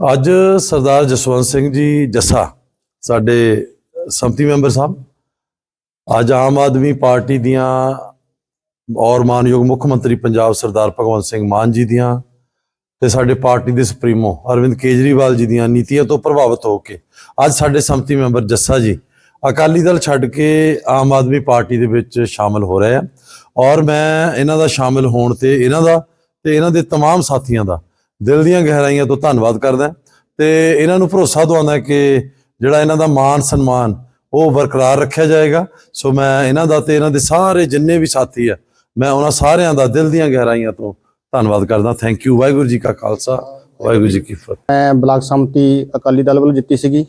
ਅੱਜ ਸਰਦਾਰ ਜਸਵੰਤ ਸਿੰਘ ਜੀ ਜੱਸਾ ਸਾਡੇ ਸੰਮਤੀ ਮੈਂਬਰ ਸਾਹਿਬ ਅੱਜ ਆਮ ਆਦਮੀ ਪਾਰਟੀ ਦੀਆਂ ਔਰ ਮਾਨਯੋਗ ਮੁੱਖ ਮੰਤਰੀ ਪੰਜਾਬ ਸਰਦਾਰ ਭਗਵੰਤ ਸਿੰਘ ਮਾਨ ਜੀ ਦੀਆਂ ਤੇ ਸਾਡੇ ਪਾਰਟੀ ਦੇ ਸੁਪਰੀਮੋ ਅਰਵਿੰਦ ਕੇਜਰੀਵਾਲ ਜੀ ਦੀਆਂ ਨੀਤੀਆਂ ਤੋਂ ਪ੍ਰਭਾਵਿਤ ਹੋ ਕੇ ਅੱਜ ਸਾਡੇ ਸੰਮਤੀ ਮੈਂਬਰ ਜੱਸਾ ਜੀ ਅਕਾਲੀ ਦਲ ਛੱਡ ਕੇ ਆਮ ਆਦਮੀ ਪਾਰਟੀ ਦੇ ਵਿੱਚ ਸ਼ਾਮਲ ਹੋ ਰਹੇ ਆ ਔਰ ਮੈਂ ਇਹਨਾਂ ਦਾ ਸ਼ਾਮਲ ਹੋਣ ਤੇ ਇਹਨਾਂ ਦਾ ਤੇ ਇਹਨਾਂ ਦੇ तमाम ਸਾਥੀਆਂ ਦਾ ਦਿਲ ਦੀਆਂ ਗਹਿਰਾਈਆਂ ਤੋਂ ਧੰਨਵਾਦ ਕਰਦਾ ਤੇ ਇਹਨਾਂ ਨੂੰ ਭਰੋਸਾ ਦਵਾਉਂਦਾ ਕਿ ਜਿਹੜਾ ਇਹਨਾਂ ਦਾ ਮਾਨ ਸਨਮਾਨ ਉਹ ਬਰਕਰਾਰ ਰੱਖਿਆ ਜਾਏਗਾ। ਸੋ ਮੈਂ ਇਹਨਾਂ ਦਾ ਤੇ ਇਹਨਾਂ ਦੇ ਸਾਰੇ ਜਿੰਨੇ ਵੀ ਸਾਥੀ ਆ, ਮੈਂ ਉਹਨਾਂ ਸਾਰਿਆਂ ਦਾ ਦਿਲ ਦੀਆਂ ਗਹਿਰਾਈਆਂ ਤੋਂ ਧੰਨਵਾਦ ਕਰਦਾ ਥੈਂਕ ਯੂ ਵਾਹਿਗੁਰੂ ਜੀ ਕਾ ਖਾਲਸਾ, ਵਾਹਿਗੁਰੂ ਜੀ ਕੀ ਫਤਿਹ। ਮੈਂ ਬਲਾਕ ਸੰਮਤੀ ਅਕਾਲੀ ਦਲ ਵੱਲੋਂ ਜਿੱਤੀ ਸੀਗੀ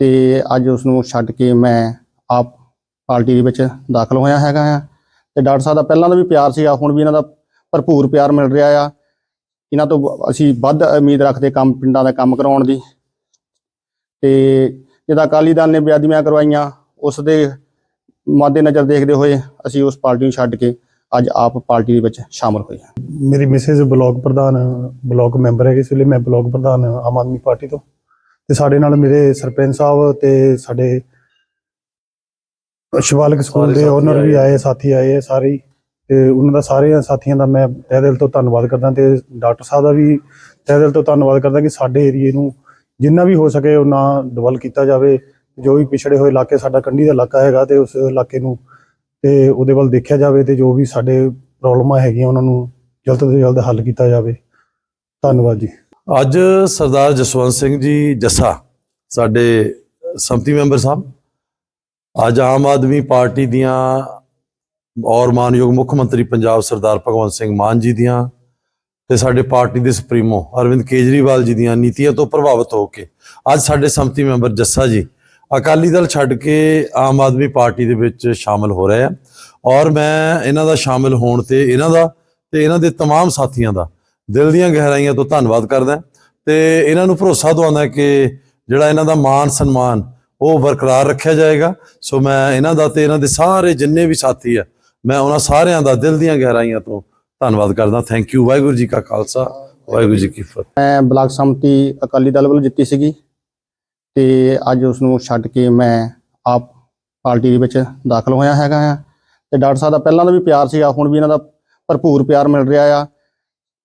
ਤੇ ਅੱਜ ਉਸ ਨੂੰ ਛੱਡ ਕੇ ਮੈਂ ਆਪ ਪਾਰਟੀ ਦੇ ਵਿੱਚ ਦਾਖਲ ਹੋਇਆ ਹੈਗਾ ਆ ਤੇ ਡਾਕਟਰ ਸਾਹਿਬ ਦਾ ਪਹਿਲਾਂ ਦਾ ਵੀ ਪਿਆਰ ਸੀਗਾ, ਹੁਣ ਵੀ ਇਹਨਾਂ ਦਾ ਭਰਪੂਰ ਪਿਆਰ ਮਿਲ ਰਿਹਾ ਆ। ਇਹਨਾਂ ਤੋਂ ਅਸੀਂ ਵੱਧ ਉਮੀਦ ਰੱਖਦੇ ਕੰਮ ਪਿੰਡਾਂ ਦਾ ਕੰਮ ਕਰਾਉਣ ਦੀ ਤੇ ਜਿਹਦਾ ਅਕਾਲੀ ਦਲ ਨੇ ਬੇਅਦਬੀਆਂ ਕਰਵਾਈਆਂ ਉਸ ਦੇ ਮੱਦੇ ਨਜ਼ਰ ਦੇਖਦੇ ਹੋਏ ਅਸੀਂ ਉਸ ਪਾਰਟੀ ਨੂੰ ਛੱਡ ਕੇ ਅੱਜ ਆਪ ਪਾਰਟੀ ਦੇ ਵਿੱਚ ਸ਼ਾਮਲ ਹੋਏ ਹਾਂ ਮੇਰੀ ਮਿਸਿਸ ਬਲਾਕ ਪ੍ਰਧਾਨ ਬਲਾਕ ਮੈਂਬਰ ਹੈ ਇਸ ਲਈ ਮੈਂ ਬਲਾਕ ਪ੍ਰਧਾਨ ਆਮ ਆਦਮੀ ਪਾਰਟੀ ਤੋਂ ਤੇ ਸਾਡੇ ਨਾਲ ਮੇਰੇ ਸਰਪੰਚ ਸਾਹਿਬ ਤੇ ਸਾਡੇ ਸ਼ਿਵਾਲਿਕ ਸਕੂਲ ਦੇ ਓਨਰ ਵੀ ਆਏ। ਸਾਥੀ ਆਏ ਸਾਰੇ। ਤੇ ਉਹਨਾਂ ਦਾ ਸਾਰੇ ਸਾਥੀਆਂ ਦਾ ਮੈਂ ਤਹਿ ਦਿਲ ਤੋਂ ਧੰਨਵਾਦ ਕਰਦਾ ਤੇ ਡਾਕਟਰ ਸਾਹਿਬ ਦਾ ਵੀ ਤਹਿ ਦਿਲ ਤੋਂ ਧੰਨਵਾਦ ਕਰਦਾ ਕਿ ਸਾਡੇ ਏਰੀਏ ਨੂੰ ਜਿੰਨਾ ਵੀ ਹੋ ਸਕੇ ਉਹਨਾਂ ਡਿਵੈਲਪ ਕੀਤਾ ਜਾਵੇ, ਜੋ ਵੀ ਪਿਛੜੇ ਹੋਏ ਇਲਾਕੇ ਸਾਡਾ ਕੰਢੀ ਦਾ ਇਲਾਕਾ ਹੈਗਾ ਤੇ ਉਸ ਇਲਾਕੇ ਨੂੰ ਤੇ ਉਹਦੇ ਵੱਲ ਦੇਖਿਆ ਜਾਵੇ ਤੇ ਜੋ ਵੀ ਸਾਡੇ ਪ੍ਰੋਬਲਮਾਂ ਹੈਗੀਆਂ ਉਹਨਾਂ ਨੂੰ ਜਲਦ ਤੋਂ ਜਲਦ ਹੱਲ ਕੀਤਾ ਜਾਵੇ। ਧੰਨਵਾਦ ਜੀ। ਅੱਜ ਸਰਦਾਰ ਜਸਵੰਤ ਸਿੰਘ ਜੀ ਜੱਸਾ, ਸਾਡੇ ਸੰਮਤੀ ਮੈਂਬਰ ਸਾਹਿਬ, ਅੱਜ ਆਮ ਆਦਮੀ ਪਾਰਟੀ ਦੀਆਂ ਔਰ ਮਾਨਯੋਗ ਮੁੱਖ ਮੰਤਰੀ ਪੰਜਾਬ ਸਰਦਾਰ ਭਗਵੰਤ ਸਿੰਘ ਮਾਨ ਜੀ ਦੀਆਂ ਤੇ ਸਾਡੇ ਪਾਰਟੀ ਦੇ ਸੁਪਰੀਮੋ ਅਰਵਿੰਦ ਕੇਜਰੀਵਾਲ ਜੀ ਦੀਆਂ ਨੀਤੀਆਂ ਤੋਂ ਪ੍ਰਭਾਵਿਤ ਹੋ ਕੇ ਅੱਜ ਸਾਡੇ ਸੰਮਤੀ ਮੈਂਬਰ ਜੱਸਾ ਜੀ ਅਕਾਲੀ ਦਲ ਛੱਡ ਕੇ ਆਮ ਆਦਮੀ ਪਾਰਟੀ ਦੇ ਵਿੱਚ ਸ਼ਾਮਲ ਹੋ ਰਹੇ ਆ ਔਰ ਮੈਂ ਇਹਨਾਂ ਦਾ ਸ਼ਾਮਲ ਹੋਣ ਤੇ ਇਹਨਾਂ ਦਾ ਤੇ ਇਹਨਾਂ ਦੇ तमाम ਸਾਥੀਆਂ ਦਾ ਦਿਲ ਦੀਆਂ ਗਹਿਰਾਈਆਂ ਤੋਂ ਧੰਨਵਾਦ ਕਰਦਾ ਤੇ ਇਹਨਾਂ ਨੂੰ ਭਰੋਸਾ ਦਵਾਉਂਦਾ ਕਿ ਜਿਹੜਾ ਇਹਨਾਂ ਦਾ ਮਾਨ ਸਨਮਾਨ ਉਹ ਬਰਕਰਾਰ ਰੱਖਿਆ ਜਾਏਗਾ ਸੋ ਮੈਂ ਇਹਨਾਂ ਦਾ ਤੇ ਇਹਨਾਂ ਦੇ ਸਾਰੇ ਜਿੰਨੇ ਵੀ ਸਾਥੀ ਆ ਮੈਂ ਉਹਨਾਂ ਸਾਰਿਆਂ ਦਾ ਦਿਲ ਦੀਆਂ ਗਹਿਰਾਈਆਂ ਤੋਂ ਧੰਨਵਾਦ ਕਰਦਾ। ਥੈਂਕ ਯੂ ਵਾਹਿਗੁਰੂ ਜੀ ਕਾ ਖਾਲਸਾ, ਵਾਹਿਗੁਰੂ ਜੀ ਕੀ ਫਤਿਹ। ਮੈਂ ਬਲਾਕ ਸੰਮਤੀ ਅਕਾਲੀ ਦਲ ਵੱਲੋਂ ਜਿੱਤੀ ਸੀਗੀ ਤੇ ਅੱਜ ਉਸ ਨੂੰ ਛੱਡ ਕੇ ਮੈਂ ਆਪ ਪਾਰਟੀ ਦੇ ਵਿੱਚ ਦਾਖਲ ਹੋਇਆ ਹੈਗਾ ਆ ਤੇ ਡਾਕਟਰ ਸਾਹਿਬ ਦਾ ਪਹਿਲਾਂ ਦਾ ਵੀ ਪਿਆਰ ਸੀਗਾ, ਹੁਣ ਵੀ ਇਹਨਾਂ ਦਾ ਭਰਪੂਰ ਪਿਆਰ ਮਿਲ ਰਿਹਾ ਆ।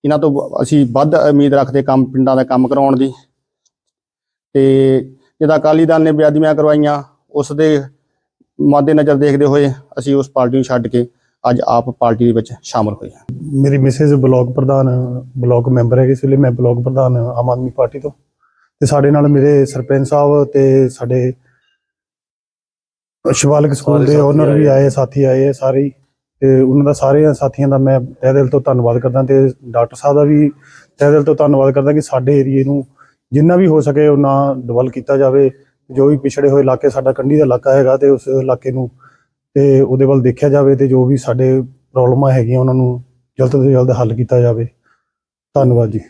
ਇਹਨਾਂ ਤੋਂ ਅਸੀਂ ਵੱਧ ਉਮੀਦ ਰੱਖਦੇ ਕੰਮ, ਪਿੰਡਾਂ ਦਾ ਕੰਮ ਕਰਾਉਣ ਦੀ। ਤੇ ਜਿਹਦਾ ਅਕਾਲੀ ਦਲ ਨੇ ਬੇਅਦਬੀਆਂ ਕਰਵਾਈਆਂ, ਉਸ ਦੇ ਮੱਦੇ ਨਜ਼ਰ ਦੇਖਦੇ ਹੋਏ ਅਸੀਂ ਉਸ ਪਾਰਟੀ ਨੂੰ ਛੱਡ ਕੇ ਅੱਜ ਆਪ ਪਾਰਟੀ ਦੇ ਵਿੱਚ ਸ਼ਾਮਲ ਹੋਏ ਹਾਂ ਮੇਰੀ ਮਿਸਿਸ ਬਲਾਕ ਪ੍ਰਧਾਨ ਬਲਾਕ ਮੈਂਬਰ ਹੈ ਇਸ ਲਈ ਮੈਂ ਬਲਾਕ ਪ੍ਰਧਾਨ ਆਮ ਆਦਮੀ ਪਾਰਟੀ ਤੋਂ ਤੇ ਸਾਡੇ ਨਾਲ ਮੇਰੇ ਸਰਪੰਚ ਸਾਹਿਬ ਤੇ ਸਾਡੇ ਸ਼ਿਵਾਲਿਕ ਸਕੂਲ ਦੇ ਓਨਰ ਵੀ ਆਏ। ਸਾਥੀ ਆਏ ਸਾਰੇ। ਤੇ ਉਹਨਾਂ ਦਾ ਸਾਰੇ ਸਾਥੀਆਂ ਦਾ ਮੈਂ ਤਹਿ ਦਿਲ ਤੋਂ ਧੰਨਵਾਦ ਕਰਦਾ ਤੇ ਡਾਕਟਰ ਸਾਹਿਬ ਦਾ ਵੀ ਤਹਿ ਦਿਲ ਤੋਂ ਧੰਨਵਾਦ ਕਰਦਾ ਕਿ ਸਾਡੇ ਏਰੀਏ ਨੂੰ ਜਿੰਨਾ ਵੀ ਹੋ ਸਕੇ ਉਹਨਾਂ ਡਿਵੈਲਪ ਕੀਤਾ ਜਾਵੇ ਜੋ ਵੀ ਪਿਛੜੇ ਹੋਏ ਇਲਾਕੇ, ਸਾਡਾ ਕੰਢੀ ਦਾ ਇਲਾਕਾ ਹੈਗਾ ਤੇ ਉਸ ਇਲਾਕੇ ਨੂੰ ਤੇ ਉਹਦੇ ਵੱਲ ਦੇਖਿਆ ਜਾਵੇ ਤੇ ਜੋ ਵੀ ਸਾਡੇ ਪ੍ਰੋਬਲਮਾਂ ਹੈਗੀਆਂ, ਉਹਨਾਂ ਨੂੰ ਜਲਦ ਤੋਂ ਜਲਦ ਹੱਲ ਕੀਤਾ ਜਾਵੇ। ਧੰਨਵਾਦ ਜੀ।